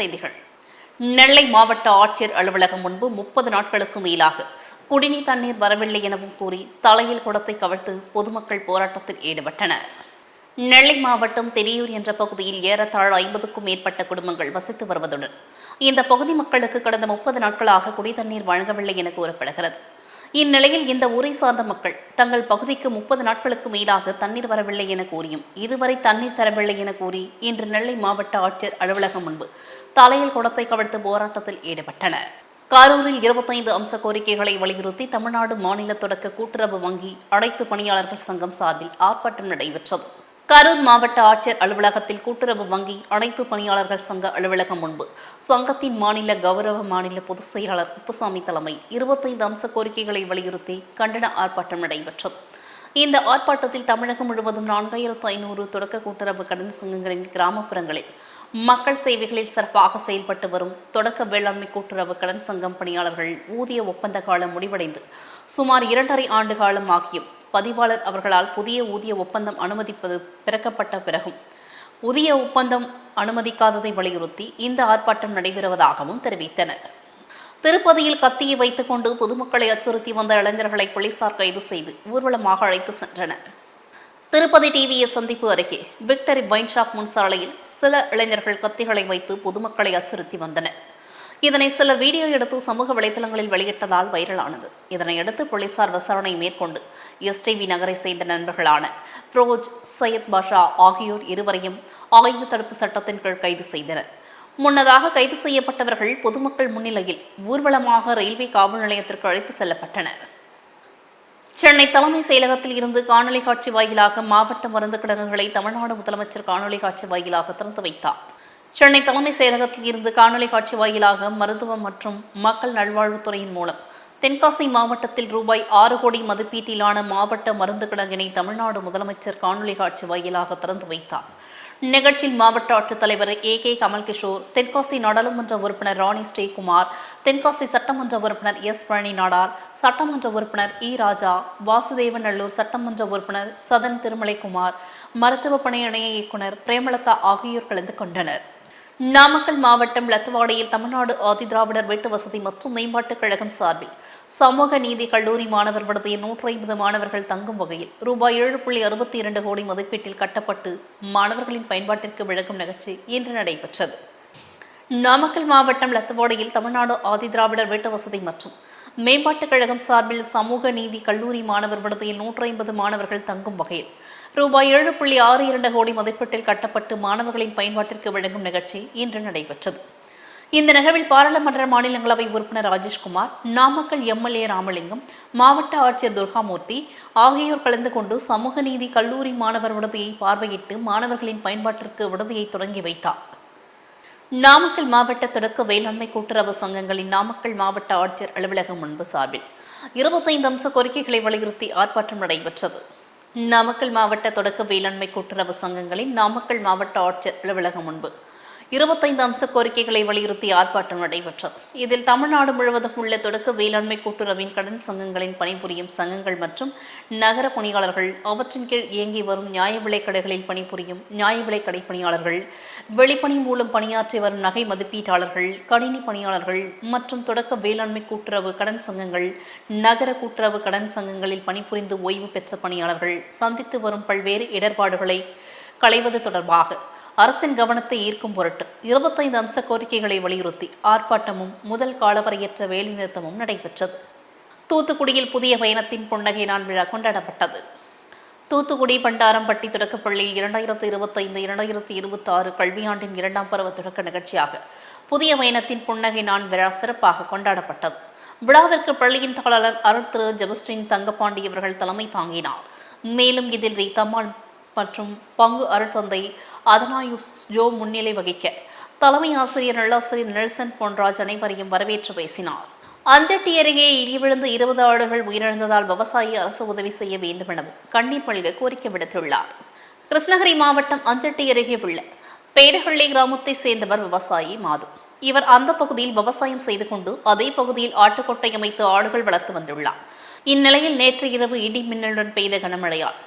செய்திகள். நெல்லை மாவட்ட ஆட்சியர் அலுவலகம் முன்பு முப்பது நாட்களுக்கு மேலாக குடிநீர் தண்ணீர் வரவில்லை எனவும் கூறி தலையில் குடத்தை கவிழ்த்து பொதுமக்கள் போராட்டத்தில் ஈடுபட்டனர். நெல்லை மாவட்டம் தெரியூர் என்ற பகுதியில் ஏறத்தாழ ஐம்பதுக்கும் மேற்பட்ட குடும்பங்கள் வசித்து வருவதுடன் இந்த பகுதி மக்களுக்கு கடந்த முப்பது நாட்களாக குடிதண்ணீர் வழங்கவில்லை என கூறப்படுகிறது. இந்நிலையில் இந்த ஊரை சார்ந்த மக்கள் தங்கள் பகுதிக்கு முப்பது நாட்களுக்கு மேலாக தண்ணீர் வரவில்லை என கூறியும் இதுவரை தண்ணீர் தரவில்லை என கூறி இன்று நெல்லை மாவட்ட ஆட்சியர் அலுவலகம் முன்பு தலையில் குடத்தை கவிழ்த்து போராட்டத்தில் ஈடுபட்டனர். காரூரில் இருபத்தைந்து அம்ச கோரிக்கைகளை வலியுறுத்தி தமிழ்நாடு மாநில தொடக்க கூட்டுறவு வங்கி அனைத்து பணியாளர்கள் சங்கம் சார்பில் ஆர்ப்பாட்டம் நடைபெற்றது. கரூர் மாவட்ட ஆட்சியர் அலுவலகத்தில் கூட்டுறவு வங்கி அனைத்து பணியாளர்கள் சங்க அலுவலகம் முன்பு சங்கத்தின் மாநில கௌரவ மாநில பொதுச் செயலாளர் உப்புசாமி தலைமையில் இருபத்தைந்து அம்ச கோரிக்கைகளை வலியுறுத்தி கண்டன ஆர்ப்பாட்டம் நடைபெற்றது. இந்த ஆர்ப்பாட்டத்தில் தமிழகம் முழுவதும் நான்காயிரத்து ஐநூறு தொடக்க கூட்டுறவு கடன் சங்கங்களின் கிராமப்புறங்களில் மக்கள் சேவைகளில் சிறப்பாக செயல்பட்டு வரும் தொடக்க வேளாண்மை கூட்டுறவு கடன் சங்கம் பணியாளர்கள் ஊதிய ஒப்பந்த காலம் முடிவடைந்து சுமார் இரண்டரை ஆண்டு காலம் ஆகியும் பதிவாளர் அவர்களால் புதிய ஊதிய ஒப்பந்தம் அனுமதிப்பது பிறக்கப்பட்ட பிறகும். புதிய ஒப்பந்தம் அனுமதிக்காததை வலியுறுத்தி இந்த ஆர்ப்பாட்டம் நடைபெறுவதாகவும் தெரிவித்தனர். திருப்பதியில் கத்தியை வைத்துக்கொண்டு பொதுமக்களை அச்சுறுத்தி வந்த இளைஞர்களை போலீசார் கைது செய்து ஊர்வலமாக அழைத்து சென்றனர். திருப்பதி டிவிஎஸ் சந்திப்பு அருகே விக்டரி வைன் ஷாப் முன் சாலையில் சில இளைஞர்கள் கத்திகளை வைத்து பொதுமக்களை அச்சுறுத்தி வந்தனர். இதனை சிலர் வீடியோ எடுத்து சமூக வலைதளங்களில் வெளியிட்டதால் வைரலானது. இதனையடுத்து போலீசார் விசாரணை மேற்கொண்டு எஸ்டிவி நகரை சேர்ந்த நண்பர்களான புரோஜ் சையத் பாஷா ஆகியோர் இருவரையும் ஆயுத தடுப்பு சட்டத்தின் கீழ் கைது செய்தனர். முன்னதாக கைது செய்யப்பட்டவர்கள் பொதுமக்கள் முன்னிலையில் ஊர்வலமாக ரயில்வே காவல் நிலையத்திற்கு அழைத்து செல்லப்பட்டனர். சென்னை தலைமை செயலகத்தில் இருந்து காணொலி காட்சி வாயிலாக மாவட்ட மருந்து கிடங்குகளை தமிழ்நாடு முதலமைச்சர் காணொலி காட்சி வாயிலாக திறந்து வைத்தார். சென்னை தலைமை செயலகத்தில் இருந்து காணொலி காட்சி வாயிலாக மருத்துவம் மற்றும் மக்கள் நல்வாழ்வுத்துறையின் மூலம் தென்காசி மாவட்டத்தில் ரூபாய் ஆறு கோடி மதிப்பீட்டிலான மாவட்ட மருந்து கிடங்கினை தமிழ்நாடு முதலமைச்சர் காணொலி காட்சி வாயிலாக திறந்து வைத்தார். நிகழ்ச்சியில் மாவட்ட ஆட்சித்தலைவர் ஏ கே கமல்கிஷோர் தென்காசி நாடாளுமன்ற உறுப்பினர் ராணி ஸ்ரீகுமார் தென்காசி சட்டமன்ற உறுப்பினர் எஸ் பழனி நாடார் சட்டமன்ற உறுப்பினர் இ ராஜா வாசுதேவநல்லூர் சட்டமன்ற உறுப்பினர் சதன் திருமலைக்குமார் மருத்துவ பணி இணைய இயக்குனர் பிரேமலதா ஆகியோர் கலந்து கொண்டனர். நாமக்கல் மாவட்டம் லத்துவாடியில் தமிழ்நாடு ஆதிதிராவிடர் வீட்டு வசதி மற்றும் மேம்பாட்டுக் கழகம் சார்பில் சமூக நீதி கல்லூரி மாணவர் விடுதிய நூற்றி ஐம்பது மாணவர்கள் தங்கும் வகையில் ரூபாய் ஏழு புள்ளி அறுபத்தி இரண்டு கோடி மதிப்பீட்டில் கட்டப்பட்டு மாணவர்களின் பயன்பாட்டிற்கு விளக்கும் நிகழ்ச்சி இன்று நடைபெற்றது. நாமக்கல் மாவட்டம் லத்துவாடியில் தமிழ்நாடு ஆதிதிராவிடர் வீட்டு வசதி மற்றும் மேம்பாட்டுக் கழகம் சார்பில் சமூக நீதி கல்லூரி மாணவர் விடுதியில் நூற்றி ஐம்பது மாணவர்கள் தங்கும் வகையில் ரூபாய் ஏழு புள்ளி ஆறு இரண்டு கோடி மதிப்பீட்டில் கட்டப்பட்டு மாணவர்களின் பயன்பாட்டிற்கு வழங்கும் நிகழ்ச்சி இன்று நடைபெற்றது. இந்த நிகழ்வில் பாராளுமன்ற மாநிலங்களவை உறுப்பினர் ராஜேஷ்குமார் நாமக்கல் எம்எல்ஏ ராமலிங்கம் மாவட்ட ஆட்சியர் துர்காமூர்த்தி ஆகியோர் கலந்து கொண்டு சமூக நீதி கல்லூரி மாணவர் விடுதியை பார்வையிட்டு மாணவர்களின் பயன்பாட்டிற்கு விடுதியை தொடங்கி வைத்தார். நாமக்கல் மாவட்ட தொடக்க வேளாண்மை கூட்டுறவு சங்கங்களின் நாமக்கல் மாவட்ட ஆட்சியர் அலுவலகம் முன்பு சார்பில் இருபத்தைந்து அம்ச கோரிக்கைகளை வலியுறுத்தி ஆர்ப்பாட்டம் நடைபெற்றது. நாமக்கல் மாவட்ட தொடக்க வேளாண்மை கூட்டுறவு சங்கங்களின் நாமக்கல் மாவட்ட ஆட்சியர் அலுவலகம் முன்பு. இருபத்தைந்து அம்ச கோரிக்கைகளை வலியுறுத்தி ஆர்ப்பாட்டம் நடைபெற்றது. இதில் தமிழ்நாடு முழுவதும் உள்ள தொடக்க வேளாண்மை கூட்டுறவின் கடன் சங்கங்களின் பணிபுரியும் சங்கங்கள் மற்றும் நகர பணியாளர்கள் அவற்றின் கீழ் இயங்கி வரும் நியாய விலைக் கடைகளில் பணிபுரியும் நியாய விலை கடை பணியாளர்கள் வெளிப்பணி மூலம் பணியாற்றி வரும் நகை மதிப்பீட்டாளர்கள் கணினி பணியாளர்கள் மற்றும் தொடக்க வேளாண்மை கூட்டுறவு கடன் சங்கங்கள் நகர கூட்டுறவு கடன் சங்கங்களில் பணிபுரிந்து ஓய்வு பெற்ற பணியாளர்கள் சந்தித்து வரும் பல்வேறு இடர்பாடுகளை களைவது தொடர்பாக அரசின் கவனத்தை ஈர்க்கும் பொருட்டு இருபத்தைந்து அம்ச கோரிக்கைகளை வலியுறுத்தி ஆர்ப்பாட்டமும் முதல் காலவரையற்ற வேலைநிறுத்தமும் நடைபெற்றது. தூத்துக்குடியில் புதிய பயணத்தின் புன்னகை நாள் விழா கொண்டாடப்பட்டது. தூத்துக்குடி பண்டாரம்பட்டி தொடக்கப்பள்ளியில் இரண்டாயிரத்து இருபத்தைந்து இரண்டாயிரத்து இருபத்தி ஆறு கல்வியாண்டின் இரண்டாம் பருவ தொடக்க நிகழ்ச்சியாக புதிய பயணத்தின் புன்னகை நான் விழா சிறப்பாக கொண்டாடப்பட்டது. விழாவிற்கு பள்ளியின் தாளர் அருள் திரு. ஜெபஸ்டின் தங்கப்பாண்டி அவர்கள் தலைமை தாங்கினார். மேலும் இதில் ரீதம்மாள் மற்றும் பங்கு அருட்தந்தை அதனாயுஸ் ஜோ முன்னிலை வகிக்க. தலைமை ஆசிரியர் நல்லாசிரியர் நெல்சன் பொன்ராஜ் அனைவரையும் வரவேற்று பேசினார். அஞ்சட்டி அருகே இடி விழுந்து இருபது ஆடுகள் உயிரிழந்ததால் விவசாயி அரசு உதவி செய்ய வேண்டும் எனவும் கண்ணீர் மல்க கோரிக்கை விடுத்துள்ளார். கிருஷ்ணகிரி மாவட்டம் அஞ்சட்டி அருகே உள்ள பேடஹள்ளி கிராமத்தை சேர்ந்தவர் விவசாயி மாது. இவர் அந்த பகுதியில் விவசாயம் செய்து கொண்டு அதே பகுதியில் ஆட்டுக்கொட்டை அமைத்து ஆடுகள் வளர்த்து வந்துள்ளார். இந்நிலையில் நேற்று இரவு இடி மின்னலுடன் பெய்த கனமழையால்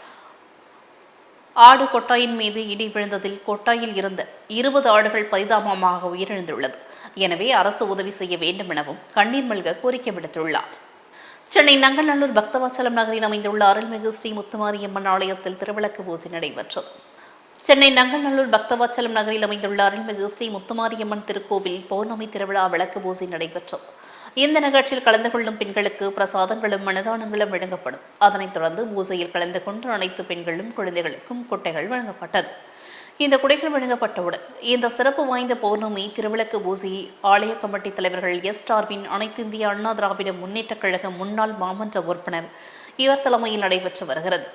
ஆடு கொட்டாயின் மீது இடி விழுந்ததில் கொட்டாயில் இருந்த இருபது ஆடுகள் பரிதாபமாக உயிரிழந்துள்ளது. எனவே அரசு உதவி செய்ய வேண்டும் எனவும் கண்ணீர் மல்க கோரிக்கை விடுத்துள்ளார். சென்னை நங்கநல்லூர் பக்தவாச்சலம் நகரில் அமைந்துள்ள அருள்மிகு ஸ்ரீ முத்துமாரியம்மன் ஆலயத்தில் திருவிளக்கு பூஜை நடைபெற்றது. சென்னை நங்கநல்லூர் பக்தவாச்சலம் நகரில் அமைந்துள்ள அருள்மிகு ஸ்ரீ முத்துமாரியம்மன் திருக்கோவில் பௌர்ணமி திருவிழா விளக்கு பூஜை நடைபெற்றது. இந்த நிகழ்ச்சியில் கலந்து கொள்ளும் பெண்களுக்கு பிரசாதங்களும் மனதானங்களும் வழங்கப்படும். அதனைத் தொடர்ந்து பூஜையில் கலந்து கொண்ட அனைத்து பெண்களும் குழந்தைகளுக்கும் குட்டைகள் வழங்கப்பட்டது. இந்த குடைகள் வழங்கப்பட்டவுடன் இந்த சிறப்பு வாய்ந்த பௌர்ணமி திருவிளக்கு பூஜையை ஆலய கமிட்டி தலைவர்கள் எஸ். டார்வின் அனைத்து இந்திய அண்ணா திராவிட முன்னேற்றக் கழக முன்னாள் மாமன்ற உறுப்பினர் இவர் தலைமையில் நடைபெற்று வருகிறது.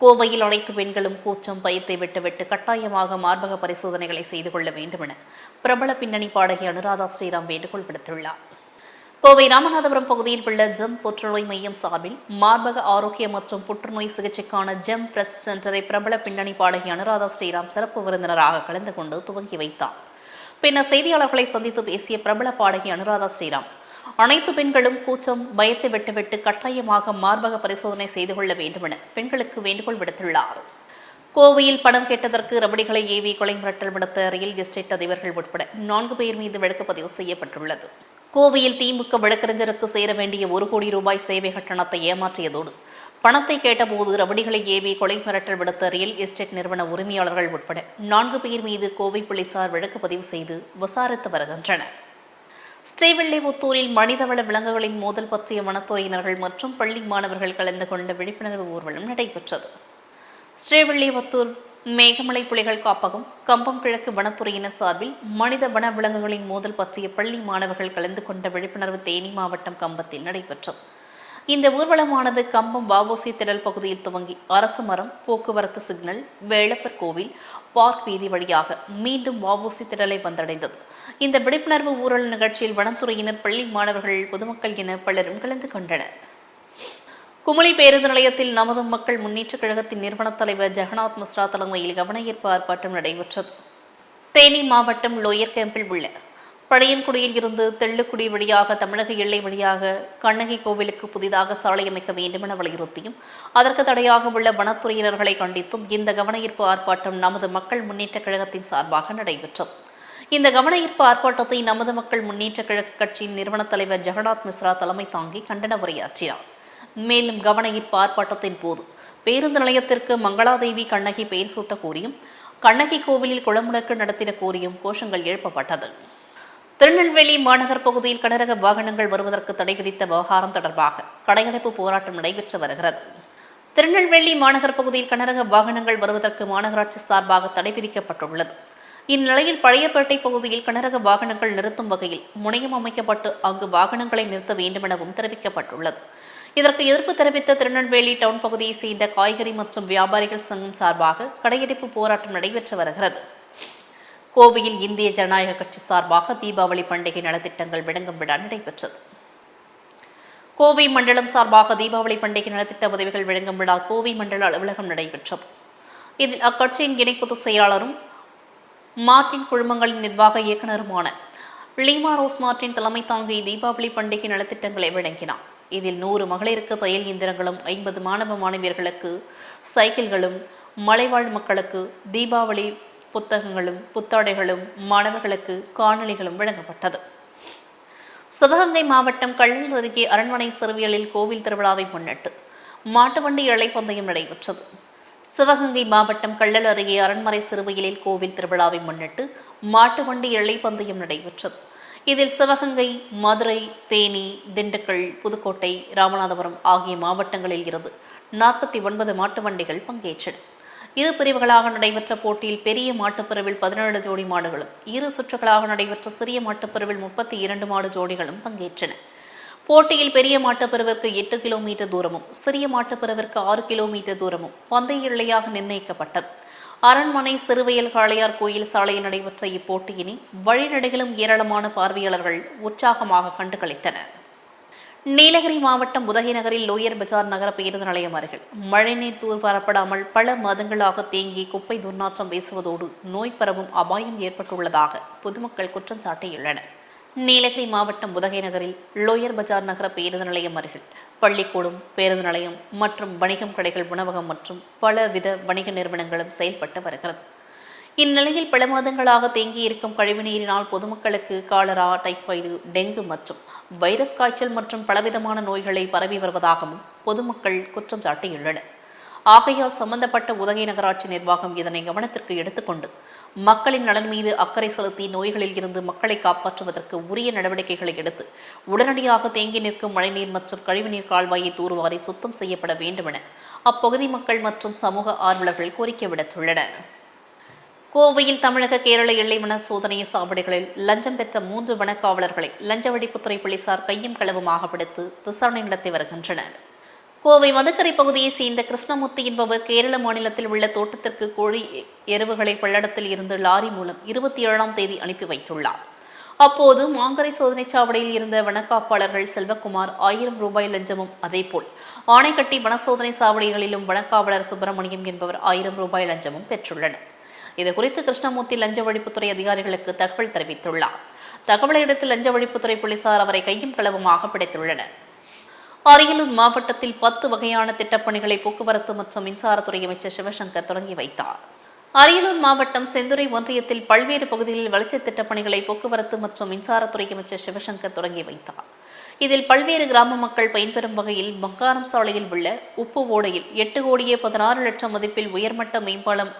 கோவையில் அனைத்து பெண்களும் கூச்சம் பயத்தை விட்டுவிட்டு கட்டாயமாக மார்பக பரிசோதனைகளை செய்து கொள்ள வேண்டும் என பிரபல பின்னணி பாடகி அனுராதா ஸ்ரீராம் வேண்டுகோள் விடுத்துள்ளார். கோவை ராமநாதபுரம் பகுதியில் உள்ள ஜெம் புற்றுநோய் மையம் சார்பில் மார்பக ஆரோக்கிய மற்றும் புற்றுநோய் சிகிச்சைக்கான ஜெம் பிரஸ் சென்டரை பிரபல பின்னணி பாடகி அனுராதா ஸ்ரீராம் சிறப்பு விருந்தினராக கலந்து கொண்டு துவங்கி வைத்தார். பின்னர் செய்தியாளர்களை சந்தித்து பேசிய பிரபல பாடகி அனுராதா ஸ்ரீராம் அனைத்து பெண்களும் கூச்சம் பயத்தை விட்டுவிட்டு கட்டாயமாக மார்பக பரிசோதனை செய்து கொள்ள வேண்டுமென பெண்களுக்கு வேண்டுகோள் விடுத்துள்ளார். கோவையில் பணம் கேட்டதற்கு ரபடிகளை ஏவி கொலை மிரட்டல் விடுத்த ரியல் எஸ்டேட் அதிபர்கள் உட்பட நான்கு பேர் மீது வழக்கு பதிவு செய்யப்பட்டுள்ளது. கோவையில் திமுக வழக்கறிஞருக்கு சேர வேண்டிய ஒரு கோடி ரூபாய் சேவை கட்டணத்தை ஏமாற்றியதோடு பணத்தை கேட்டபோது ரபடிகளை ஏவி கொலை மிரட்டல் விடுத்த ரியல் எஸ்டேட் நிறுவன உரிமையாளர்கள் உட்பட நான்கு பேர் மீது கோவை போலீசார் வழக்கு பதிவு செய்து விசாரித்து வருகின்றனர். ஸ்ரீவில்லிபுத்தூரில் மனிதவள விலங்குகளின் மோதல் பற்றிய வனத்துறையினர்கள் மற்றும் பள்ளி மாணவர்கள் கலந்து கொண்ட விழிப்புணர்வு ஊர்வலம் நடைபெற்றது. ஸ்ரீவில்லிபுத்தூர் மேகமலை புலிகள் காப்பகம் கம்பம் கிழக்கு வனத்துறையினர் சார்பில் மனித வன விலங்குகளின் மோதல் பற்றிய பள்ளி மாணவர்கள் கலந்து கொண்ட விழிப்புணர்வு தேனி மாவட்டம் கம்பத்தில் நடைபெற்றது. இந்த ஊர்வலமானது கம்பம் வாவோசி திடல் பகுதியில் துவங்கி அரசு மரம் போக்குவரத்து சிக்னல் வேளப்பர் கோவில் பார்க் வீதி வழியாக மீண்டும் வாவோசி திடலை வந்தடைந்தது. இந்த விழிப்புணர்வு ஊரல் நிகழ்ச்சியில் வனத்துறையினர் பள்ளி மாணவர்கள் பொதுமக்கள் என பலரும் கலந்து கொண்டனர். குமுளி பேருந்து நிலையத்தில் நமது மக்கள் முன்னேற்றக் கழகத்தின் நிறுவனத் தலைவர் ஜெகநாத் மிஸ்ரா தலைமையில் கவனஈர்ப்பு ஆர்ப்பாட்டம் நடைபெற்றது. தேனி மாவட்டம் லோயர் கேம்பில் உள்ள பழையன்குடியில் இருந்து தெள்ளுக்குடி வழியாக தமிழக எல்லை வழியாக கண்ணகி கோவிலுக்கு புதிதாக சாலை அமைக்க வேண்டும் என வலியுறுத்தியும் அதற்கு தடையாக உள்ள வனத்துறையினர்களை கண்டித்தும் இந்த கவனஈர்ப்பு ஆர்ப்பாட்டம் நமது மக்கள் முன்னேற்றக் கழகத்தின் சார்பாக நடைபெற்றது. இந்த கவனஈர்ப்பு ஆர்ப்பாட்டத்தை நமது மக்கள் முன்னேற்றக் கழக கட்சியின் நிறுவனத் தலைவர் ஜெகநாத் மிஸ்ரா தலைமை தாங்கி கண்டன உரையாற்றினார். மேலும் கவன ஈர்ப்பு ஆர்ப்பாட்டத்தின் போது பேருந்து நிலையத்திற்கு மங்களாதேவி கண்ணகி பெயர் சூட்ட கோரியும் கண்ணகி கோவிலில் குளமுடக்கு நடத்திட கோரியும் கோஷங்கள் எழுப்பப்பட்டது. திருநெல்வேலி மாநகர் பகுதியில் கனரக வாகனங்கள் வருவதற்கு தடை விதித்த விவகாரம் தொடர்பாக கடையடைப்பு போராட்டம் நடைபெற்று வருகிறது. திருநெல்வேலி மாநகர் பகுதியில் கனரக வாகனங்கள் வருவதற்கு மாநகராட்சி சார்பாக தடை விதிக்கப்பட்டுள்ளது. இந்நிலையில் பழையப்பேட்டை பகுதியில் கனரக வாகனங்கள் நிறுத்தும் வகையில் முனையம் அமைக்கப்பட்டு அங்கு வாகனங்களை நிறுத்த வேண்டுமெனவும் தெரிவிக்கப்பட்டுள்ளது. இதற்கு எதிர்ப்பு தெரிவித்த திருநெல்வேலி டவுன் பகுதியை சேர்ந்த காய்கறி மற்றும் வியாபாரிகள் சங்கம் சார்பாக கடையடைப்பு போராட்டம் நடைபெற்று வருகிறது. கோவையில் இந்திய ஜனநாயக கட்சி சார்பாக தீபாவளி பண்டிகை நலத்திட்டங்கள் விளங்கும் விழா நடைபெற்றது. கோவை மண்டலம் சார்பாக தீபாவளி பண்டிகை நலத்திட்ட உதவிகள் வழங்கும் விழா கோவை மண்டல அலுவலகம் நடைபெற்றது. இதில் அக்கட்சியின் இணை பொதுச் செயலாளரும் மார்டின் குழுமங்களின் நிர்வாக இயக்குநருமான லீமா ரோஸ் மார்டின் தலைமை தாங்கி தீபாவளி பண்டிகை நலத்திட்டங்களை வழங்கினார். இதில் நூறு மகளிருக்கு தையல் இயந்திரங்களும் ஐம்பது மாணவ மாணவியர்களுக்கு சைக்கிள்களும் மலைவாழ் மக்களுக்கு தீபாவளி புத்தகங்களும் புத்தாடைகளும் மாணவர்களுக்கு காணொலிகளும் வழங்கப்பட்டது. சிவகங்கை மாவட்டம் கள்ளல் அருகே அரண்மனை சிறுவியலில் கோவில் திருவிழாவை முன்னிட்டு மாட்டுவண்டி இழை பந்தயம் நடைபெற்றது. சிவகங்கை மாவட்டம் கள்ளல் அருகே அரண்மனை சிறுவையிலில் கோவில் திருவிழாவை முன்னிட்டு மாட்டுவண்டி இழை பந்தயம் நடைபெற்றது. இதில் சிவகங்கை மதுரை தேனி திண்டுக்கல் புதுக்கோட்டை ராமநாதபுரம் ஆகிய மாவட்டங்களில் இருந்து நாற்பத்தி ஒன்பது மாட்டு வண்டிகள் பங்கேற்றன. இரு பிரிவுகளாக நடைபெற்ற போட்டியில் பெரிய மாட்டுப்பிரிவில் பதினேழு ஜோடி மாடுகளும் இரு சுற்றுகளாக நடைபெற்ற சிறிய மாட்டுப்பிரிவில் முப்பத்தி இரண்டு மாடு ஜோடிகளும் பங்கேற்றன. போட்டியில் பெரிய மாட்டுப்பிரிவிற்கு எட்டு கிலோமீட்டர் தூரமும் சிறிய மாட்டுப்பிரிவிற்கு ஆறு கிலோமீட்டர் தூரமும் பந்தய எல்லையாக நிர்ணயிக்கப்பட்டது. அரண்மனை சிறுவையல் காளையார் கோயில் சாலையில் நடைபெற்ற இப்போட்டியினை வழிநடைகளும் ஏராளமான பார்வையாளர்கள் உற்சாகமாக கண்டுகளித்தனர். நீலகிரி மாவட்டம் உதகை நகரில் லோயர் பஜார் நகர பேருந்து நிலையம் அருகில் மழைநீர் தூர்வாரப்படாமல் பல மாதங்களாக தேங்கி குப்பை துர்நாற்றம் வீசுவதோடு நோய் பரவும் அபாயம் ஏற்பட்டுள்ளதாக பொதுமக்கள் குற்றம் சாட்டியுள்ளனர் நீலகிரி மாவட்டம் உதகை நகரில் லோயர் பஜார் நகர பேருந்து நிலையம் அருகில் பள்ளிக்கூடம் பேருந்து நிலையம் மற்றும் வணிகம் கடைகள் உணவகம் மற்றும் பலவித வணிக நிறுவனங்களும் செயல்பட்டு வருகிறது. இந்நிலையில் பல மாதங்களாக தேங்கியிருக்கும் கழிவுநீரினால் பொதுமக்களுக்கு காலரா டைஃபாய்டு டெங்கு மற்றும் வைரஸ் காய்ச்சல் மற்றும் பலவிதமான நோய்களை பரவி வருவதாகவும் பொதுமக்கள் குற்றம் சாட்டியுள்ளனர். ஆகையால் சம்பந்தப்பட்ட உதகை நகராட்சி நிர்வாகம் இதனை கவனத்திற்கு எடுத்துக்கொண்டு மக்களின் நலன் மீது அக்கறை செலுத்தி நோய்களில் இருந்து மக்களை காப்பாற்றுவதற்கு உரிய நடவடிக்கைகளை எடுத்து உடனடியாக தேங்கி நிற்கும் மழைநீர் மற்றும் கழிவுநீர் கால்வாயை தூர்வாரி சுத்தம் செய்யப்பட வேண்டுமென அப்பகுதி மக்கள் மற்றும் சமூக ஆர்வலர்கள் கோரிக்கை விடுத்துள்ளனர். கோவையில் தமிழக கேரள எல்லை வன சோதனை சாவடிகளில் லஞ்சம் பெற்ற மூன்று வனக்காவலர்களை லஞ்ச ஒழிப்புத்துறை போலீசார் கையும் களவுமாக பிடித்து விசாரணை நடத்தி வருகின்றனர். கோவை மதுக்கரை பகுதியை சேர்ந்த கிருஷ்ணமூர்த்தி என்பவர் கேரள மாநிலத்தில் உள்ள தோட்டத்திற்கு கோழி எருவுகளை பள்ளடத்தில் இருந்து லாரி மூலம் இருபத்தி ஏழாம் தேதி அனுப்பி வைத்துள்ளார். அப்போது மாங்கரை சோதனை சாவடியில் இருந்த வனக்காப்பாளர்கள் செல்வகுமார் ஆயிரம் ரூபாய் லஞ்சமும் அதேபோல் ஆணைக்கட்டி வனசோதனை சாவடிகளிலும் வனக்காவலர் சுப்பிரமணியம் என்பவர் ஆயிரம் ரூபாய் லஞ்சமும் பெற்றுள்ளனர். இதுகுறித்து கிருஷ்ணமூர்த்தி லஞ்ச ஒழிப்புத்துறை அதிகாரிகளுக்கு தகவல் தெரிவித்துள்ளார். தகவலை எடுத்து லஞ்ச ஒழிப்புத்துறை போலீசார் அவரை கையும் களவுமாக பிடித்துள்ளனர். அரியலூர் மாவட்டத்தில் பத்து வகையான திட்டப்பணிகளை போக்குவரத்து மற்றும் மின்சாரத்துறை அமைச்சர் சிவசங்கர் தொடங்கி வைத்தார். அரியலூர் மாவட்டம் செந்துறை ஒன்றியத்தில் பல்வேறு பகுதிகளில் வளர்ச்சித் திட்டப்பணிகளை போக்குவரத்து மற்றும் மின்சாரத்துறை அமைச்சர் சிவசங்கர் தொடங்கி வைத்தார். இதில் பல்வேறு கிராம மக்கள் பயன்பெறும் வகையில் மக்காரம் சாலையில் உள்ள உப்பு ஓடையில் எட்டு கோடியே பதினாறு லட்சம் மதிப்பில் உயர்மட்ட மேம்பாலம்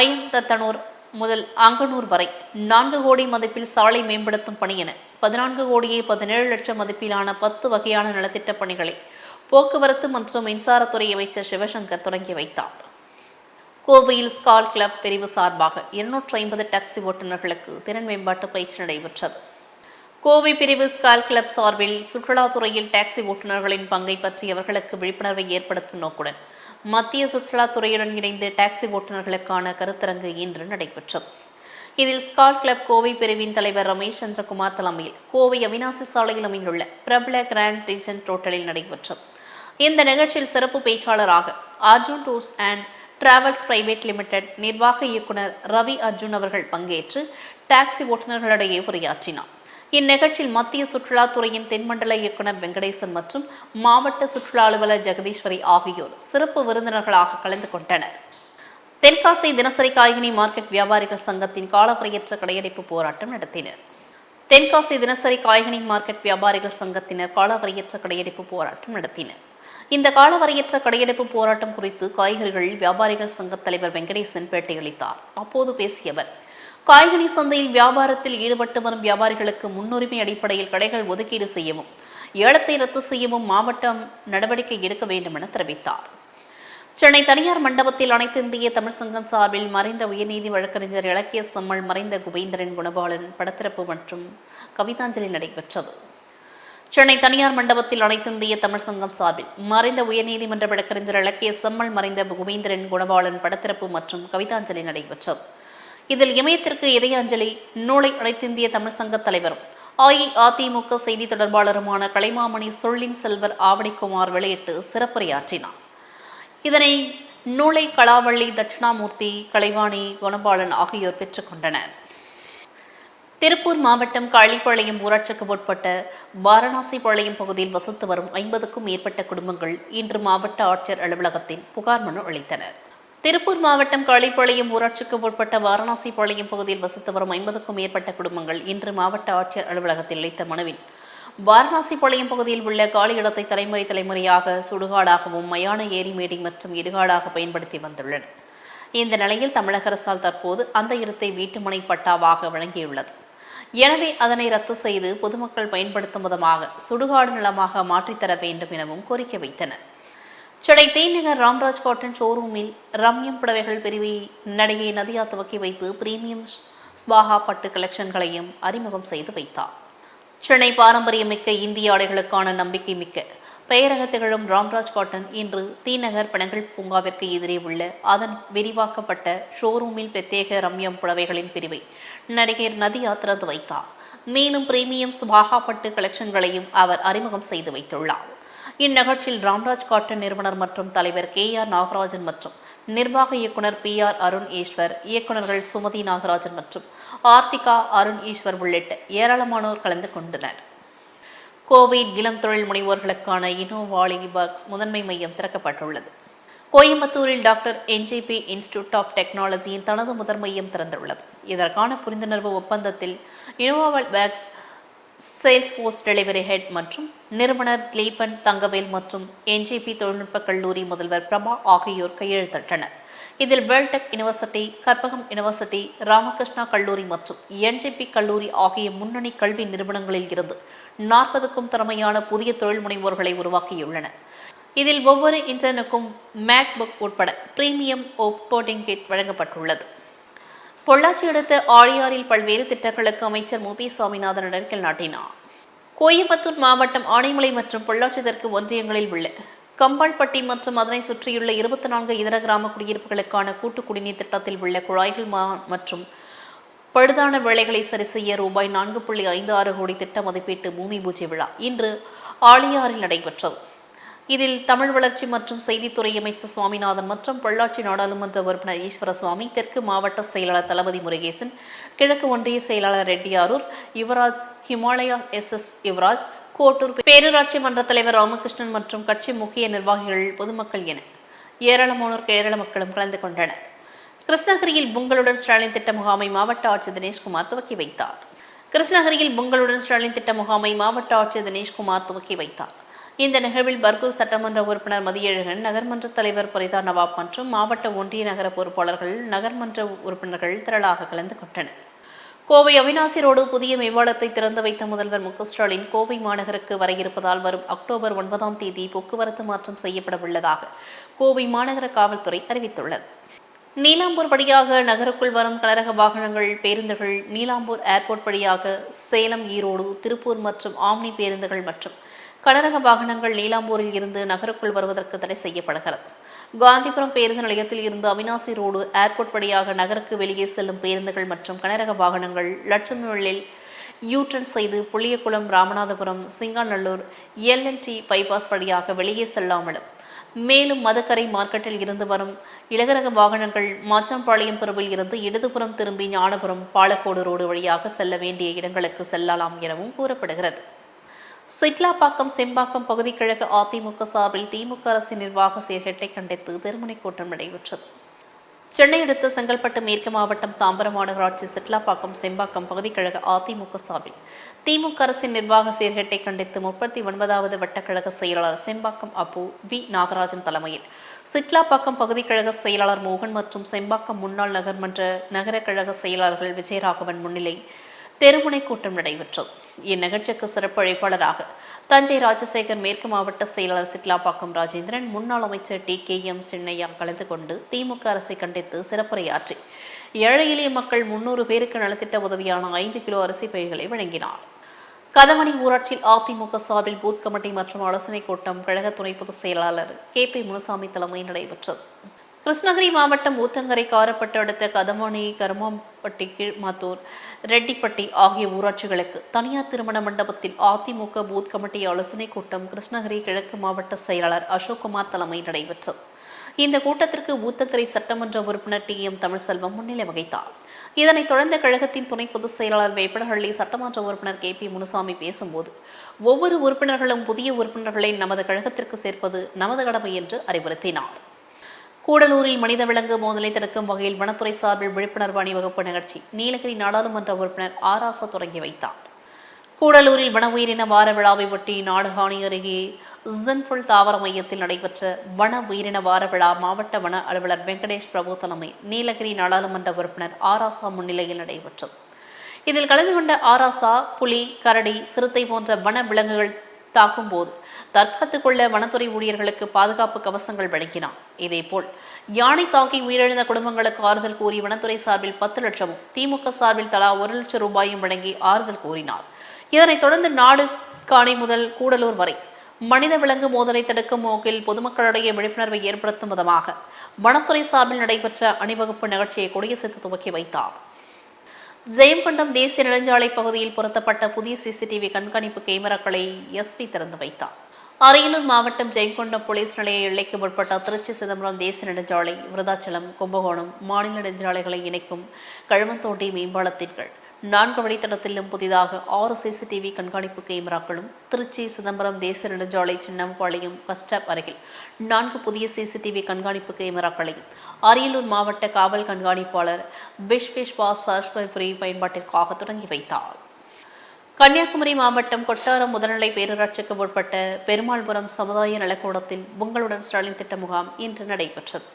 ஐந்தத்தனூர் முதல் அங்கனூர் வரை நான்கு கோடி மதிப்பில் சாலை மேம்படுத்தும் பணி என பதினான்கு கோடியே பதினேழு லட்சம் மதிப்பிலான பத்து வகையான நலத்திட்ட பணிகளை போக்குவரத்து மற்றும் மின்சாரத்துறை அமைச்சர் சிவசங்கர் தொடங்கி வைத்தார். கோவையில் ஸ்கால் கிளப் பிரிவு சார்பாக இருநூற்றி ஐம்பது டாக்ஸி ஓட்டுநர்களுக்கு திறன் மேம்பாட்டு பயிற்சி நடைபெற்றது. கோவை பிரிவு ஸ்கால் கிளப் சார்பில் சுற்றுலாத்துறையில் டாக்ஸி ஓட்டுநர்களின் பங்கை பற்றி அவர்களுக்கு விழிப்புணர்வை ஏற்படுத்தும் நோக்குடன் மத்திய சுற்றுலாத்துறையுடன் இணைந்து டாக்ஸி ஓட்டுநர்களுக்கான கருத்தரங்கு இன்று நடைபெற்றது. இதில் ஸ்காட் கிளப் கோவை பிரிவின் தலைவர் ரமேஷ் சந்திரகுமார் தலைமையில் கோவை அவினாசி சாலையில் அமைந்துள்ள பிரபல கிராண்ட் ரீஜன் டோட்டலில் நடைபெற்றது. இந்த நிகழ்ச்சியில் சிறப்பு பேச்சாளராக Arjun tours and travels private limited நிர்வாக இயக்குனர் ரவி அர்ஜுன் அவர்கள் பங்கேற்று டாக்ஸி ஓட்டுநர்களிடையே உரையாற்றினார். இந்நிகழ்ச்சியில் மத்திய சுற்றுலாத்துறையின் தென்மண்டல இயக்குனர் வெங்கடேசன் மற்றும் மாவட்ட சுற்றுலா அலுவலர் ஜெகதீஸ்வரி ஆகியோர் சிறப்பு விருந்தினர்களாக கலந்து கொண்டனர். தென்காசி தினசரி காய்கனி மார்க்கெட் வியாபாரிகள் சங்கத்தின் காலவரையற்ற கடையடைப்பு போராட்டம் நடத்தினர். தென்காசி தினசரி காய்கனி மார்க்கெட் வியாபாரிகள் சங்கத்தினர் காலவரையற்ற கடையடைப்பு போராட்டம் நடத்தினர். இந்த காலவரையற்ற கடையடைப்பு போராட்டம் குறித்து காய்கறிகள் வியாபாரிகள் சங்க தலைவர் வெங்கடேசன் பேட்டியளித்தார். அப்போது பேசிய அவர் காய்கனி சந்தையில் வியாபாரத்தில் ஈடுபட்டு வரும் வியாபாரிகளுக்கு முன்னுரிமை அடிப்படையில் கடைகள் ஒதுக்கீடு செய்யவும் ஏலத்தை ரத்து செய்யவும் மாவட்டம் நடவடிக்கை எடுக்க வேண்டும் என தெரிவித்தார். சென்னை தனியார் மண்டபத்தில் அனைத்து இந்திய தமிழ் சங்கம் சார்பில் மறைந்த உயர்நீதி வழக்கறிஞர் இலக்கிய செம்மல் மறைந்த குபேந்திரன் குணபாலன் படத்திறப்பு மற்றும் கவிதாஞ்சலி நடைபெற்றது. சென்னை தனியார் மண்டபத்தில் அனைத்து இந்திய தமிழ் சங்கம் சார்பில் மறைந்த உயர்நீதிமன்ற வழக்கறிஞர் இலக்கிய செம்மல் மறைந்த குபேந்திரன் குணபாலன் படத்திறப்பு மற்றும் கவிதாஞ்சலி நடைபெற்றது. இதில் இமயத்திற்கு இதயாஞ்சலி நூலை அனைத்திந்திய தமிழ் சங்க தலைவரும் அஇஅதிமுக செய்தி தொடர்பாளருமான கலைமாமணி சொல்லின் செல்வர் ஆவணிக்குமார் வெளியிட்டு சிறப்புரையாற்றினார். இதனை நூலை கலாவள்ளி தட்சிணாமூர்த்தி கலைவாணி குணபாலன் ஆகியோர் பெற்றுக்கொண்டனர் திருப்பூர் மாவட்டம் காளிப்பாளையம் ஊராட்சிக்கு உட்பட்ட வாரணாசிபாளையம் பகுதியில் வசித்து வரும் ஐம்பதுக்கும் மேற்பட்ட குடும்பங்கள் இன்று மாவட்ட ஆட்சியர் அலுவலகத்தில் புகார் மனு அளித்தனர். திருப்பூர் மாவட்டம் காளிப்பாளையம் ஊராட்சிக்கு உட்பட்ட வாரணாசிபாளையம் பகுதியில் வசித்து வரும் ஐம்பதுக்கும் மேற்பட்ட குடும்பங்கள் இன்று மாவட்ட ஆட்சியர் அலுவலகத்தில் அளித்த மனுவின் வாரணாசி வாரணாசிபாளையம் பகுதியில் உள்ள காலி இடத்தை தலைமுறை தலைமுறையாக சுடுகாடாகவும் மயான ஏரி மேடி மற்றும் இடுகாடாக பயன்படுத்தி வந்துள்ளன இந்த நிலையில் தமிழக அரசால் தற்போது அந்த இடத்தை வீட்டுமனை பட்டாவாக வழங்கியுள்ளது. எனவே அதனை ரத்து செய்து பொதுமக்கள் பயன்படுத்தும் விதமாக சுடுகாடு நிலமாக மாற்றித்தர வேண்டும் எனவும் கோரிக்கை வைத்தனர். சென்னை தேநகர் ராம்ராஜ் காட்டன் ஷோரூமில் ரம்யம் புடவைகள் பிரிவை நடிகை நதியா துவக்கி வைத்து பிரீமியம் ஸ்வாகா பட்டு கலெக்ஷன்களையும் அறிமுகம் செய்து வைத்தார். சென்னை பாரம்பரியமிக்க இந்திய ஆடைகளுக்கான நம்பிக்கை மிக்க. பெயரக திகழும் ராம்ராஜ் காட்டன் இன்று தீநகர் பணங்கள் பூங்காவிற்கு எதிரே உள்ள அதன் விரிவாக்கப்பட்ட ஷோரூமில் பிரத்யேக ரம்யம் புடவைகளின் பிரிவை நடிகர் நதியா திறந்து வைத்தார். மேலும் பிரீமியம் சுபாகா பட்டு கலெக்ஷன்களையும் அவர் அறிமுகம் செய்து வைத்துள்ளார். இந்நிகழ்ச்சியில் ராம்ராஜ் காட்டன் நிறுவனர் மற்றும் தலைவர் கே ஆர் நாகராஜன் மற்றும் நிர்வாக இயக்குனர் பி ஆர் அருண் ஈஸ்வர் இயக்குநர்கள் சுமதி நாகராஜன் மற்றும் ஆர்த்திகா அருண் ஈஸ்வர் உள்ளிட்ட ஏராளமானோர் கலந்து கொண்டனர். கோவை இளம் தொழில் முனைவோர்களுக்கான இனோவாலி பாக்ஸ் முதன்மை மையம் திறக்கப்பட்டுள்ளது. கோயம்புத்தூரில் டாக்டர் என்ஜிபி இன்ஸ்டிடியூட் ஆஃப் டெக்னாலஜியின் தனது முதல் மையம் திறந்துள்ளது. இதற்கான புரிந்துணர்வு ஒப்பந்தத்தில் இனோவாவல் packs sales force delivery head மற்றும் நிறுவனர் திலீபன் தங்கவேல் மற்றும் என்ஜிபி தொழில்நுட்ப கல்லூரி முதல்வர் பிரபா ஆகியோர் கையெழுத்திட்டனர். இதில் வேல்டெக் யுனிவர்சிட்டி கற்பகம் யுனிவர்சிட்டி ராமகிருஷ்ணா கல்லூரி மற்றும் என்ஜிபி கல்லூரி ஆகிய முன்னணி கல்வி நிறுவனங்களில் இருந்து நாற்பதுக்கும் திறமையான புதிய தொழில் முனைவோர்களை உருவாக்கியுள்ளன. இதில் ஒவ்வொரு இன்டர்னுக்கும் மேக்புக் உட்பட பிரீமியம் ஓப்போட்டிங் கிட் வழங்கப்பட்டுள்ளது. பொள்ளாச்சி அடுத்த ஆழியாரில் பல்வேறு திட்டங்களுக்கு அமைச்சர் மு. பி. சுவாமிநாதன் அடிக்கல் நாட்டினார். கோயம்புத்தூர் மாவட்டம் ஆனைமலை மற்றும் பொள்ளாச்சி தெற்கு ஒன்றியங்களில் உள்ள கம்பாள்பட்டி மற்றும் அதனை சுற்றியுள்ள இருபத்தி நான்கு இதர கிராம குடியிருப்புகளுக்கான கூட்டு குடிநீர் திட்டத்தில் உள்ள குழாய்கள் மா மற்றும் பழுதான வேலைகளை சரி செய்ய ரூபாய் நான்கு புள்ளி ஐந்து ஆறு கோடி திட்ட மதிப்பீட்டு பூமி பூஜை விழா இன்று ஆழியாறில் நடைபெற்றது. இதில் தமிழ் வளர்ச்சி மற்றும் செய்தித்துறை அமைச்சர் சுவாமிநாதன் மற்றும் பொள்ளாச்சி நாடாளுமன்ற உறுப்பினர் ஈஸ்வர சுவாமி தெற்கு மாவட்ட செயலாளர் தளபதி முருகேசன் கிழக்கு ஒன்றிய செயலாளர் ரெட்டியாரூர் யுவராஜ் ஹிமாலயா எஸ் எஸ் யுவராஜ் கோட்டூர் பேரூராட்சி மன்ற தலைவர் ராமகிருஷ்ணன் மற்றும் கட்சி முக்கிய நிர்வாகிகள் பொதுமக்கள் என ஏராளமானோர் கேரள மக்களும் கலந்து கொண்டனர். கிருஷ்ணகிரியில் பொங்கலுடன் ஸ்டாலின் திட்ட முகாமை மாவட்ட ஆட்சியர் தினேஷ்குமார் துவக்கி வைத்தார். கிருஷ்ணகிரியில் பொங்கலுடன் ஸ்டாலின் திட்ட முகாமை மாவட்ட ஆட்சியர் தினேஷ்குமார் துவக்கி வைத்தார். இந்த நிகழ்வில் பர்கூர் சட்டமன்ற உறுப்பினர் மதியழகன் நகர்மன்ற தலைவர் பரிதா நவாப் மற்றும் மாவட்ட ஒன்றிய நகர பொறுப்பாளர்கள் நகர்மன்ற உறுப்பினர்கள் திரளாக கலந்து கொண்டனர். கோவை அவினாசி ரோடு புதிய மேம்பாலத்தை திறந்து வைத்த முதல்வர் மு ஸ்டாலின் கோவை மாநகருக்கு வர இருப்பதால் வரும் அக்டோபர் ஒன்பதாம் தேதி போக்குவரத்து மாற்றம் செய்யப்பட உள்ளதாக கோவை மாநகர காவல்துறை அறிவித்துள்ளது. நீலாம்பூர் வழியாக நகருக்குள் வரும் கனரக வாகனங்கள் பேருந்துகள் நீலாம்பூர் ஏர்போர்ட் வழியாக சேலம் ஈரோடு திருப்பூர் மற்றும் ஆம்னி பேருந்துகள் மற்றும் கனரக வாகனங்கள் நீலாம்பூரில் இருந்து நகருக்குள் வருவதற்கு தடை செய்யப்படுகிறது. காந்திபுரம் பேருந்து நிலையத்தில் இருந்து அவினாசி ரோடு ஏர்போர்ட் வழியாக நகருக்கு வெளியே செல்லும் பேருந்துகள் மற்றும் கனரக வாகனங்கள் லட்சமில் யூட்டன் செய்து புளியகுளம் ராமநாதபுரம் சிங்காநல்லூர் எல்என்டி பைபாஸ் வழியாக வெளியே செல்லாமலும். மேலும் மதுக்கரை மார்க்கெட்டில் இருந்து வரும் இலகரக வாகனங்கள் மாச்சாம்பாளையம் பிரிவில் இருந்து இடதுபுறம் திரும்பி ஞானபுரம் பாலக்கோடு ரோடு வழியாக செல்ல வேண்டிய இடங்களுக்கு செல்லலாம் எனவும் கூறப்படுகிறது. சிட்லாப்பாக்கம் செம்பாக்கம் பகுதி கிழக்கு அதிமுக சார்பில் திமுக அரசின் நிர்வாக சீர்கேட்டை கண்டித்து தெருமுனை கூட்டம் நடைபெற்றது. சென்னை அடுத்த செங்கல்பட்டு மேற்கு மாவட்டம் தாம்பரம் மாநகராட்சி சிட்லாப்பாக்கம் செம்பாக்கம் பகுதி கழக அதிமுக சார்பில் திமுக அரசின் நிர்வாக சீர்கேட்டை கண்டித்து முப்பத்தி ஒன்பதாவது வட்டக்கழக செயலாளர் செம்பாக்கம் அப்பு வி நாகராஜன் தலைமையில் சிட்லாப்பாக்கம் பகுதி கழக செயலாளர் மோகன் மற்றும் செம்பாக்கம் முன்னாள் நகர்மன்ற நகர கழக செயலாளர்கள் விஜயராகவன் முன்னிலை தெருமுனை கூட்டம் நடைபெற்றது. இந்நிகழ்ச்சிக்கு சிறப்பு அழைப்பாளராக தஞ்சை ராஜசேகர் மேற்கு மாவட்ட செயலாளர் சிட்லாப்பாக்கம் ராஜேந்திரன் முன்னாள் அமைச்சர் டி கே எம் சின்னையா கலந்து கொண்டு திமுக அரசை கண்டித்து சிறப்புரையாற்றி. ஏழை எளிய மக்கள் முன்னூறு பேருக்கு நலத்திட்ட உதவியான ஐந்து கிலோ அரிசி பைகளை வழங்கினார். கதவணி ஊராட்சியில் அதிமுக சார்பில் பூத் கமிட்டி மற்றும் ஆலோசனைக் கூட்டம் கழக துணை பொதுச் செயலாளர் கே பி முனுசாமி தலைமையில் நடைபெற்றது. கிருஷ்ணகிரி மாவட்டம் ஊத்தங்கரை காரப்பட்டு அடுத்த கதமானி கருமாம்பட்டி கீழ்மாத்தூர் ரெட்டிப்பட்டி ஆகிய ஊராட்சிகளுக்கு தனியார் திருமண மண்டபத்தில் அதிமுக பூத் கமிட்டி ஆலோசனை கூட்டம் கிருஷ்ணகிரி கிழக்கு மாவட்ட செயலாளர் அசோக்குமார் தலைமை நடைபெற்றது. இந்த கூட்டத்திற்கு ஊத்தங்கரை சட்டமன்ற உறுப்பினர் டி எம் தமிழ்செல்வம் முன்னிலை வகித்தார். இதனைத் தொடர்ந்த கழகத்தின் துணை பொதுச் செயலாளர் வேப்பனஹள்ளி சட்டமன்ற உறுப்பினர் கே பி முனுசாமி பேசும்போது ஒவ்வொரு உறுப்பினர்களும் புதிய உறுப்பினர்களை நமது கழகத்திற்கு சேர்ப்பது நமது கடமை என்று அறிவுறுத்தினார். கூடலூரில் மனித விலங்கு மோதலை தடுக்கும் வகையில் வனத்துறை சார்பில் விழிப்புணர்வு அணிவகுப்பு நிகழ்ச்சி. நீலகிரி நாடாளுமன்ற உறுப்பினர் ஆராசா தொடங்கி வைத்தார். கூடலூரில் வன உயிரின வார விழாவை ஒட்டி நாடுகாணி அருகே ஜின்ஃபுல் தாவர மையத்தில் நடைபெற்ற வன உயிரின வார விழா மாவட்ட வன அலுவலர் வெங்கடேஷ் பிரபு தலைமை நீலகிரி நாடாளுமன்ற உறுப்பினர் ஆராசா முன்னிலையில் நடைபெற்றது. இதில் கலந்து கொண்ட ஆராசா புலி கரடி சிறுத்தை போன்ற வன விலங்குகள் தாக்கும் போது தற்காத்துக் கொள்ள வனத்துறை ஊழியர்களுக்கு பாதுகாப்பு கவசங்கள் வழங்கினார். இதேபோல் யானை தாக்கி உயிரிழந்த குடும்பங்களுக்கு ஆறுதல் கூறி வனத்துறை சார்பில் பத்து லட்சமும் திமுக சார்பில் தலா ஒரு லட்சம் ரூபாயும் வழங்கி ஆறுதல் கூறினார். இதனைத் தொடர்ந்து நாடு காணி முதல் கூடலூர் வரை மனித விலங்கு மோதலை தடுக்கும் நோக்கில் பொதுமக்களிடையே விழிப்புணர்வை ஏற்படுத்தும் விதமாக வனத்துறை சார்பில் நடைபெற்ற அணிவகுப்பு நிகழ்ச்சியை கொடியசைத்து துவக்கி வைத்தார். ஜெயங்கொண்டம் தேசிய நெடுஞ்சாலை பகுதியில் பொருத்தப்பட்ட புதிய சிசிடிவி கண்காணிப்பு கேமராக்களை எஸ்பி திறந்து வைத்தார். அரியலூர் மாவட்டம் ஜெயங்கொண்டம் போலீஸ் நிலைய எல்லைக்கு உட்பட்ட திருச்சி சிதம்பரம் தேசிய நெடுஞ்சாலை விருதாச்சலம் கும்பகோணம் மாநில நெடுஞ்சாலைகளை இணைக்கும் கழுவந்தோண்டி மேம்பாலத்தின் கீழ் நான்கு வழித்தடத்திலும் புதிதாக ஆறு சிசிடிவி கண்காணிப்பு கேமராக்களும் திருச்சி சிதம்பரம் தேசிய நெடுஞ்சாலை சின்னம்பாளையம் பஸ் ஸ்டாப் அருகில் நான்கு புதிய சிசிடிவி கண்காணிப்பு கேமராக்களையும் அரியலூர் மாவட்ட காவல் கண்காணிப்பாளர் விஸ்வேஷ்வா சர்ஷ்புரி பயன்பாட்டிற்காக தொடங்கி வைத்தார். கன்னியாகுமரி மாவட்டம் கொட்டாரம் முதல்நிலை பேரூராட்சிக்கு உட்பட்ட பெருமாள்புரம் சமுதாய நலக்கூடத்தில் உங்களுடன் ஸ்டாலின் திட்ட முகாம் இன்று நடைபெற்றது.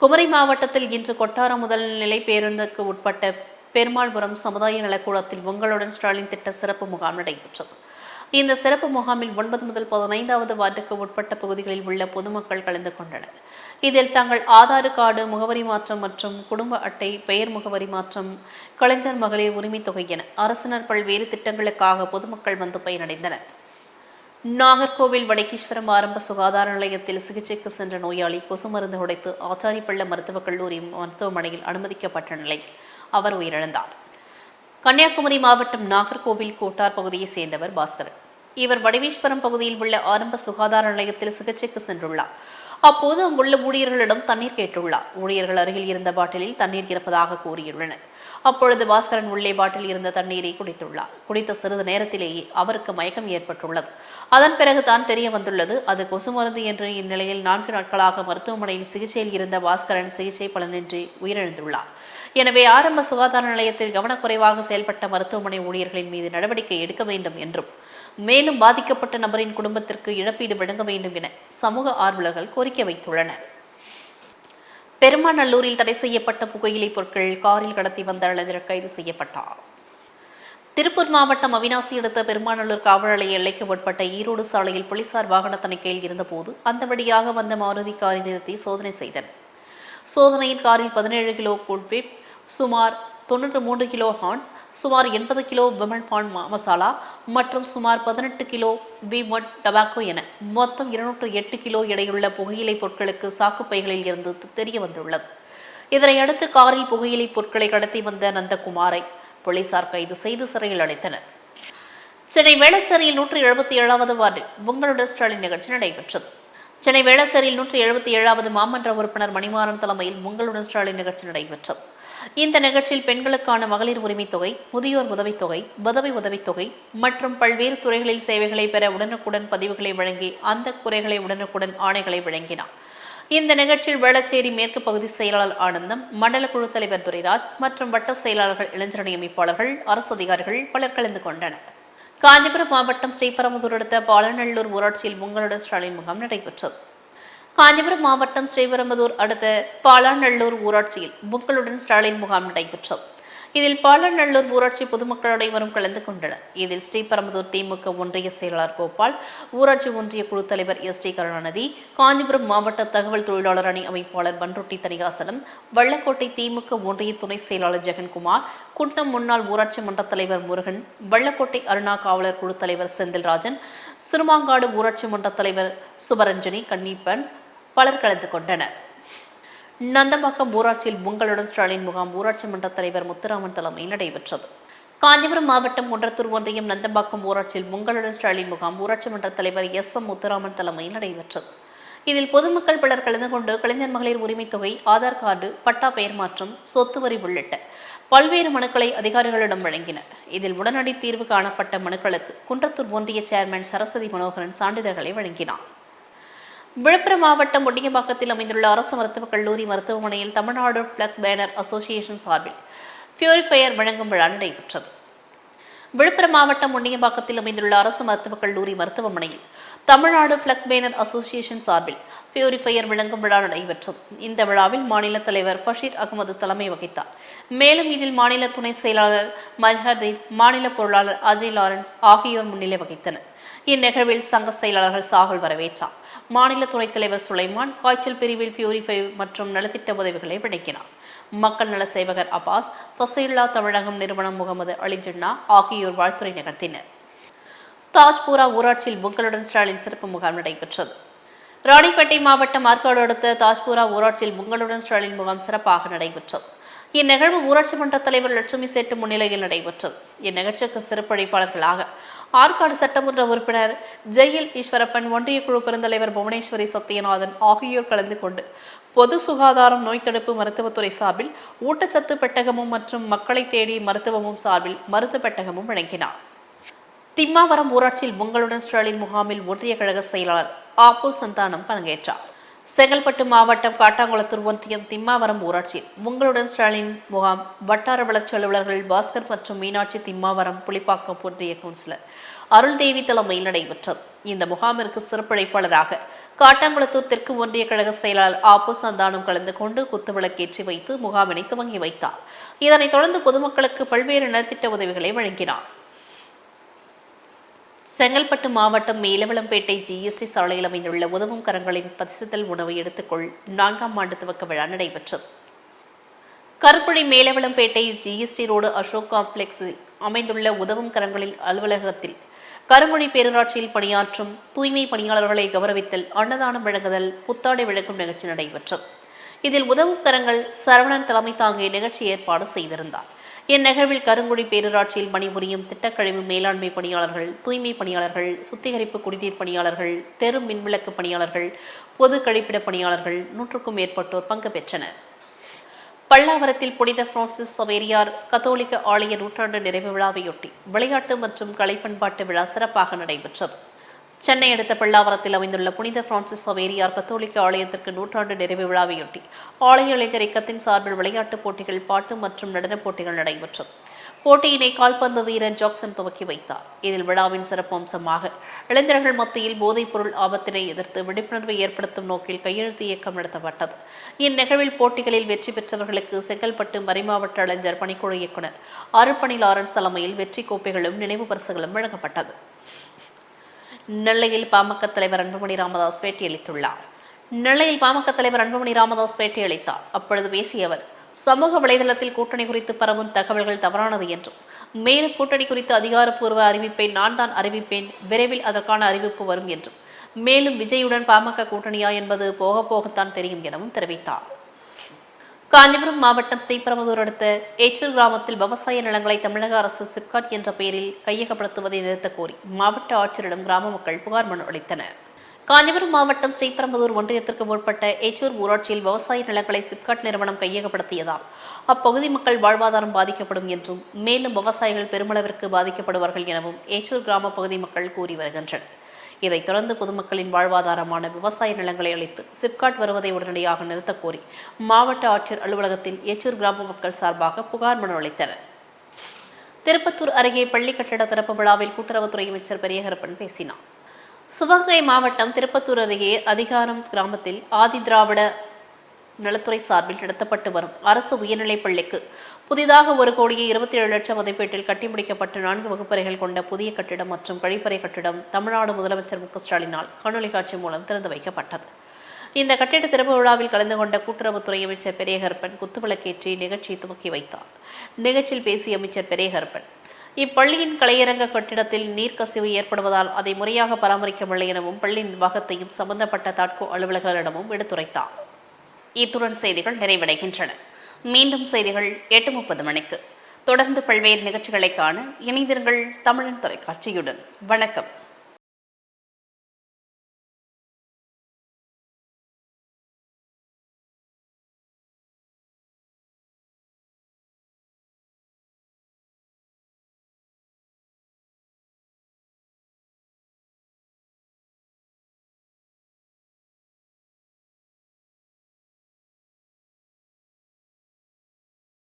குமரி மாவட்டத்தில் இன்று கொட்டாரம் முதல்நிலை பேருந்துக்கு உட்பட்ட பெருமாள்புரம் சமுதாய நலக்கூடத்தில் உங்களுடன் ஸ்டாலின் திட்ட சிறப்பு முகாம் நடைபெற்றது. இந்த சிறப்பு முகாமில் ஒன்பது முதல் பதினைந்தாவது வார்டுக்கு உட்பட்ட பகுதிகளில் உள்ள பொதுமக்கள் கலந்து கொண்டனர். இதில் தங்கள் ஆதார் கார்டு முகவரி மாற்றம் மற்றும் குடும்ப அட்டை பெயர் முகவரி மாற்றம் கலைஞர் மகளிர் உரிமை தொகை என அரசினர் பல்வேறு திட்டங்களுக்காக பொதுமக்கள் வந்து பயனடைந்தனர். நாகர்கோவில் வடகீஸ்வரம் ஆரம்ப சுகாதார நிலையத்தில் சிகிச்சைக்கு சென்ற நோயாளி கொசு மருந்து உடைத்து ஆச்சாரிப்பள்ள மருத்துவக் கல்லூரி மருத்துவமனையில் அனுமதிக்கப்பட்ட நிலையில் அவர் உயிரிழந்தார். கன்னியாகுமரி மாவட்டம் நாகர்கோவில் கோட்டார் பகுதியைச் சேர்ந்தவர் பாஸ்கரன். இவர் வடவீஸ்வரம் பகுதியில் உள்ள ஆரம்ப சுகாதார நிலையத்தில் சிகிச்சைக்கு சென்றுள்ளார். அப்போது அங்குள்ள ஊழியர்களிடம் தண்ணீர் கேட்டுள்ளார். ஊழியர்கள் அருகில் இருந்த பாட்டிலில் தண்ணீர் இருப்பதாக கூறியுள்ளனர். அப்பொழுது பாஸ்கரன் உள்ளே பாட்டில் இருந்த தண்ணீரை குடித்துள்ளார். குடித்த சிறிது நேரத்திலேயே அவருக்கு மயக்கம் ஏற்பட்டுள்ளது. அதன் பிறகு தான் தெரிய வந்துள்ளது அது கொசு மருந்து என்று இந்நிலையில் நான்கு நாட்களாக மருத்துவமனையில் சிகிச்சையில் இருந்த பாஸ்கரன் சிகிச்சை பலனின்றி உயிரிழந்துள்ளார். எனவே ஆரம்ப சுகாதார நிலையத்தில் கவனக்குறைவாக செயல்பட்ட மருத்துவமனை ஊழியர்களின் மீது நடவடிக்கை எடுக்க வேண்டும் என்றும் மேலும் பாதிக்கப்பட்ட நபரின் குடும்பத்திற்கு இழப்பீடு வழங்க வேண்டும் என சமூக ஆர்வலர்கள் கோரிக்கை வைத்துள்ளனர். பெருமாநல்லூரில் தடை செய்யப்பட்ட புகையிலை பொருட்கள் காரில் கடத்தி வந்த அளவிற்கு கைது செய்யப்பட்டார். திருப்பூர் மாவட்டம் அவினாசி அடுத்த பெருமாநல்லூர் காவல் நிலைய எல்லைக்கு உட்பட்ட ஈரோடு சாலையில் போலீசார் வாகன தணிக்கையில் இருந்தபோது அந்த வழியாக வந்த மாருதி காரை நிறுத்தி சோதனை செய்தனர். சோதனையின் காரில் பதினேழு கிலோ கூல்பிட் சுமார் தொண்ணூற்று மூன்று கிலோ ஹான்ஸ் சுமார் எண்பது கிலோ விமன் பான் மசாலா மற்றும் சுமார் பதினெட்டு கிலோ பீமட் டபாக்கோ என மொத்தம் இருநூற்று எட்டு கிலோ எடையுள்ள புகையிலை பொருட்களுக்கு சாக்குப்பைகளில் இருந்து தெரிய வந்துள்ளது. இதனையடுத்து காரில் புகையிலை பொருட்களை கடத்தி வந்த நந்தகுமாரை போலீசார் கைது செய்து சிறையில் அடைத்தனர். சென்னை வேளச்சேரியில் நூற்றி எழுபத்தி ஏழாவது வார்டில் பொங்கலுடன் ஸ்டாலின் நிகழ்ச்சி நடைபெற்றது. சென்னை வேளச்சேரியில் நூற்றி எழுபத்தி ஏழாவது மாமன்ற உறுப்பினர் மணிமாறன் தலைமையில் பொங்கலுடன் ஸ்டாலின் நிகழ்ச்சி நடைபெற்றது. இந்த நிகழ்ச்சியில் பெண்களுக்கான மகளிர் உரிமை தொகை முதியோர் உதவித்தொகை பதவி உதவித்தொகை மற்றும் பல்வேறு துறைகளில் சேவைகளை பெற உடனுக்குடன் பதிவுகளை வழங்கி அந்த குறைகளை உடனுக்குடன் ஆணைகளை வழங்கினார். இந்த நிகழ்ச்சியில் வேளச்சேரி மேற்கு பகுதி செயலாளர் ஆனந்தம் மண்டல குழு தலைவர் துரைராஜ் மற்றும் வட்ட செயலாளர்கள் இளைஞர் அமைப்பாளர்கள் அரசு அதிகாரிகள் பலர் கலந்து கொண்டனர். காஞ்சிபுரம் மாவட்டம் ஸ்ரீபெரும்புதூர் அடுத்த பாலநல்லூர் ஊராட்சியில் உங்களுடன் ஸ்டாலின் முகாம் நடைபெற்றது. காஞ்சிபுரம் மாவட்டம் ஸ்ரீபெரும்புதூர் அடுத்த பாலாநல்லூர் ஊராட்சியில் புக்களுடன் ஸ்டாலின் முகாம் நடைபெற்றது. இதில் பாலாநல்லூர் ஊராட்சி பொதுமக்கள் அனைவரும் கலந்து கொண்டனர். இதில் ஸ்ரீபெரும்புதூர் திமுக ஒன்றிய செயலாளர் கோபால் ஊராட்சி ஒன்றிய குழு தலைவர் எஸ் டி கருணாநிதி காஞ்சிபுரம் மாவட்ட தகவல் தொழிலாளர் அணி அமைப்பாளர் பன்ருட்டி தனிகாசலம் வள்ளக்கோட்டை திமுக ஒன்றிய துணை செயலாளர் ஜெகன்குமார் குட்டம் முன்னாள் ஊராட்சி மன்ற தலைவர் முருகன் வள்ளக்கோட்டை அருணா காவலர் குழு தலைவர் செந்தில்ராஜன் சிறுமாங்காடு ஊராட்சி மன்ற தலைவர் சுபரஞ்சனி கண்ணீப்பன் பலர் கலந்து கொண்டனர். நந்தம்பாக்கம் ஊராட்சியில் பொங்கலுடன் ஸ்டாலின் முகாம் ஊராட்சி மன்ற தலைவர் முத்துராமன் தலைமையில் நடைபெற்றது. காஞ்சிபுரம் மாவட்டம் குன்றத்தூர் ஒன்றியம் நந்தம்பாக்கம் ஊராட்சியில் பொங்கலுடன் ஸ்டாலின் முகாம் ஊராட்சி மன்ற தலைவர் எஸ் எம் முத்துராமன் தலைமையில் நடைபெற்றது. இதில் பொதுமக்கள் பலர் கலந்து கொண்டு கலைஞர் மகளிர் உரிமைத் தொகை ஆதார் கார்டு பட்டா பெயர் மாற்றம் சொத்து வரி உள்ளிட்ட பல்வேறு மனுக்களை அதிகாரிகளிடம் வழங்கினர். இதில் உடனடி தீர்வு காணப்பட்ட மனுக்களுக்கு குன்றத்தூர் ஒன்றிய சேர்மன் சரஸ்வதி மனோகரன் சான்றிதழ்களை வழங்கினார். விழுப்புரம் மாவட்டம் ஒட்டியம்பாக்கத்தில் அமைந்துள்ள அரசு மருத்துவக் கல்லூரி மருத்துவமனையில் தமிழ்நாடு பிளக்ஸ் பேனர் அசோசியேஷன் சார்பில் பியூரிஃபையர் வழங்கும் விழா நடைபெற்றது. விழுப்புரம் மாவட்டம் ஒன்னியம்பாக்கத்தில் அமைந்துள்ள அரசு மருத்துவக் கல்லூரி மருத்துவமனையில் தமிழ்நாடு ஃப்ளக்ஸ் பேனர் அசோசியேஷன் சார்பில் பியூரிஃபையர் விளங்கும் விழா நடைபெற்றது. இந்த விழாவில் மாநில தலைவர் பஷீர் அகமது தலைமை வகித்தார். மேலும் இதில் மாநில துணை செயலாளர் மஜஹர்தீப் மாநில பொருளாளர் அஜய் லாரன்ஸ் ஆகியோர் முன்னிலை வகித்தனர். இந்நிகழ்வில் சங்க செயலாளர்கள் சாகுல் வரவேற்றார். மாநில துணைத் தலைவர் சுலைமான் காய்ச்சல் பிரிவில் பியூரிஃபை மற்றும் நலத்திட்ட உதவிகளை வழங்கினார் மக்கள் நல சேவகர் அப்பாஸ் பசையுல்லா தமிழகம் நிறுவனம் முகமது அலி ஜின்னா ஆகியோர் வாழ்த்துறை நிகழ்த்தினர். தாஜ்பூரா ஊராட்சியில் பொங்கலுடன் ஸ்டாலின் சிறப்பு முகாம் நடைபெற்றது. ராணிப்பேட்டை மாவட்டம் ஆற்காடு அடுத்த தாஜ்பூரா ஊராட்சியில் பொங்கலுடன் ஸ்டாலின் முகாம் சிறப்பாக நடைபெற்றது. இந்நிகழ்வு ஊராட்சி மன்ற தலைவர் லட்சுமி சேட்டு முன்னிலையில் நடைபெற்றது. இந்நிகழ்ச்சிக்கு சிறப்பழைப்பாளர்களாக ஆற்காடு சட்டமன்ற உறுப்பினர் ஜெயில் ஈஸ்வரப்பன் ஒன்றிய குழு பெருந்தலைவர் புவனேஸ்வரி சத்யநாதன் ஆகியோர் கலந்து கொண்டு பொது சுகாதாரம் நோய் தடுப்பு மருத்துவத்துறை சார்பில் ஊட்டச்சத்து பெட்டகமும் மற்றும் மக்களை தேடி மருத்துவமும் சார்பில் மருந்து பெட்டகமும் வழங்கினார். திம்மாவரம் ஊராட்சியில் உங்களுடன் ஸ்டாலின் முகாமில் ஒன்றிய கழக செயலாளர் ஆப்பூர் சந்தானம் பங்கேற்றார். செங்கல்பட்டு மாவட்டம் காட்டாங்குளத்தூர் ஒன்றியம் திம்மாவரம் ஊராட்சியில். உங்களுடன் ஸ்டாலின் முகாம். வட்டார வளர்ச்சி அலுவலர்கள் பாஸ்கர் மற்றும் மீனாட்சி திம்மாவரம் புலிப்பாக்கம் ஒன்றிய கவுன்சிலர். அருள்தேவி தலைமையில் நடைபெற்றது. இந்த முகாமிற்கு சிறப்பழைப்பாளராக காட்டாங்குளத்தூர் தெற்கு ஒன்றிய கழக செயலாளர் ஆப்போ சந்தானம் கலந்து கொண்டு குத்துவிளக்கேற்றி வைத்து முகாமினை துவங்கி வைத்தார். இதனைத் தொடர்ந்து பொதுமக்களுக்கு பல்வேறு நலத்திட்ட உதவிகளை வழங்கினார். செங்கல்பட்டு மாவட்டம் மேலவளம்பேட்டை ஜிஎஸ்டி சாலையில் அமைந்துள்ள உதவும் கரங்களின் பரிசுத்தல் உணவை எடுத்துக்கொள். நான்காம் ஆண்டு துவக்க விழா நடைபெற்றது. கருப்புழி மேலவளம்பேட்டை ஜிஎஸ்டி ரோடு அசோக் காம்ப்ளெக்ஸில் அமைந்துள்ள உதவும் கரங்களின் அலுவலகத்தில் கருமொழி பேரூராட்சியில் பணியாற்றும் தூய்மை பணியாளர்களை கௌரவித்தல் அன்னதானம் வழங்குதல் புத்தாடை விளக்கும் நிகழ்ச்சி நடைபெற்றது. இதில் உதவும் கரங்கள் சரவணன் தலைமை தாங்கிய நிகழ்ச்சி ஏற்பாடு செய்திருந்தார். இந்நிகழ்வில் கருங்குடி பேரூராட்சியில் பணிபுரியும் திட்டக்கழிவு மேலாண்மை பணியாளர்கள் தூய்மை பணியாளர்கள் சுத்திகரிப்பு குடிநீர் பணியாளர்கள் தெரு மின்விளக்கு பணியாளர்கள் பொது கழிப்பிட பணியாளர்கள் நூற்றுக்கும் மேற்பட்டோர் பங்கு பெற்றனர். பல்லாவரத்தில் புனித பிரான்சிஸ் சவேரியார் கத்தோலிக்க ஆலய நூற்றாண்டு நிறைவு விழாவையொட்டி விளையாட்டு மற்றும் கலைப்பண்பாட்டு விழா சிறப்பாக நடைபெற்றது. சென்னை அடுத்த பிள்ளாவரத்தில் அமைந்துள்ள புனித பிரான்சிஸ் சவேரியார் கத்தோலிக்க ஆலயத்திற்கு நூற்றாண்டு நிறைவு விழாவையொட்டி ஆலய இளைஞர் இயக்கத்தின் சார்பில் விளையாட்டுப் போட்டிகள் பாட்டு மற்றும் நடனப் போட்டிகள் நடைபெற்றது. போட்டியினை கால்பந்து வீரர் ஜாக்சன் துவக்கி வைத்தார். இதில் விழாவின் சிறப்பு அம்சமாக இளைஞர்கள் மத்தியில் போதைப் பொருள் ஆபத்தினை எதிர்த்து விழிப்புணர்வை ஏற்படுத்தும் நோக்கில் கையெழுத்து இயக்கம் நடத்தப்பட்டது. இந்நிகழ்வில் போட்டிகளில் வெற்றி பெற்றவர்களுக்கு செங்கல்பட்டு மறைமாவட்ட இளைஞர் பணிக்குழு இயக்குனர் அருப்பணி லாரன்ஸ் தலைமையில் வெற்றி கோப்பைகளும் நினைவு பரிசுகளும் வழங்கப்பட்டது. நெல்லையில் பாமக தலைவர் அன்புமணி ராமதாஸ் பேட்டியளித்துள்ளார். நெல்லையில் பாமக தலைவர் அன்புமணி ராமதாஸ் பேட்டியளித்தார். அப்பொழுது பேசிய அவர் சமூக வலைதளத்தில் கூட்டணி குறித்து பரவும் தகவல்கள் தவறானது என்றும் மேலும் கூட்டணி குறித்து அதிகாரப்பூர்வ அறிவிப்பை நான் தான் அறிவிப்பேன் விரைவில் அதற்கான அறிவிப்பு வரும் என்றும் மேலும் விஜயுடன் பாமக கூட்டணியா என்பது போக போகத்தான் தெரியும் எனவும் தெரிவித்தார். காஞ்சிபுரம் மாவட்டம் ஸ்ரீபெரும்புதூர் அடுத்த ஏச்சூர் கிராமத்தில் விவசாய நிலங்களை தமிழக அரசு சிப்காட் என்ற பெயரில் கையகப்படுத்துவதை நிறுத்தக் கோரி மாவட்ட ஆட்சியரிடம் கிராம மக்கள் புகார் மனு அளித்தனர். காஞ்சிபுரம் மாவட்டம் ஸ்ரீபெரும்புதூர் ஒன்றியத்திற்கு உட்பட்ட ஏச்சூர் ஊராட்சியில் விவசாய நிலங்களை சிப்காட் நிறுவனம் கையகப்படுத்தியதால் அப்பகுதி மக்கள் வாழ்வாதாரம் பாதிக்கப்படும் என்றும் மேலும் விவசாயிகள் பெருமளவிற்கு பாதிக்கப்படுவார்கள் எனவும் ஏச்சூர் கிராம பகுதி மக்கள் கூறி வருகின்றனர். இதைத் தொடர்ந்து பொதுமக்களின் வாழ்வாதாரமான விவசாய நிலங்களை அளித்து சிப்காட் வருவதை உடனடியாக நிறுத்தக் கோரி மாவட்ட ஆட்சியர் அலுவலகத்தில் எச்சூர் கிராம மக்கள் சார்பாக புகார் மனு அளித்தனர். திருப்பத்தூர் அருகே பள்ளி கட்டட திறப்பு விழாவில் கூட்டுறவுத்துறை அமைச்சர் பெரியகரப்பன் பேசினார். சிவகங்கை மாவட்டம் திருப்பத்தூர் அருகே அதிகாரம் கிராமத்தில் ஆதி திராவிட நலத்துறை சார்பில் நடத்தப்பட்டு வரும் அரசு உயர்நிலைப் பள்ளிக்கு புதிதாக ஒரு கோடியே இருபத்தி ஏழு லட்சம் மதிப்பீட்டில் கட்டி முடிக்கப்பட்ட நான்கு வகுப்பறைகள் கொண்ட புதிய கட்டிடம் மற்றும் கழிப்பறை கட்டிடம் தமிழ்நாடு முதலமைச்சர் மு க ஸ்டாலினால் காணொலி காட்சி மூலம் திறந்து வைக்கப்பட்டது. இந்த கட்டிட திறப்பு விழாவில் கலந்து கொண்ட கூட்டுறவுத்துறை அமைச்சர் பெரியகருப்பன் குத்துவிளக்கேற்றி நிகழ்ச்சியை துவக்கி வைத்தார். நிகழ்ச்சியில் பேசிய அமைச்சர் பெரியகருப்பன் இப்பள்ளியின் கலையரங்க கட்டிடத்தில் நீர்க்கசிவு ஏற்படுவதால் அதை முறையாக பராமரிக்கவில்லை எனவும் பள்ளி நிர்வாகத்தையும் சம்பந்தப்பட்ட தாட்கோ அலுவலர்களிடமும் எடுத்துரைத்தார். இத்துடன் செய்திகள் நிறைவடைகின்றன. மீண்டும் செய்திகள் எட்டு முப்பது மணிக்கு. தொடர்ந்து பல்வேறு நிகழ்ச்சிகளை காண இணைந்திருங்கள் தமிழன் தொலைக்காட்சியுடன். வணக்கம்.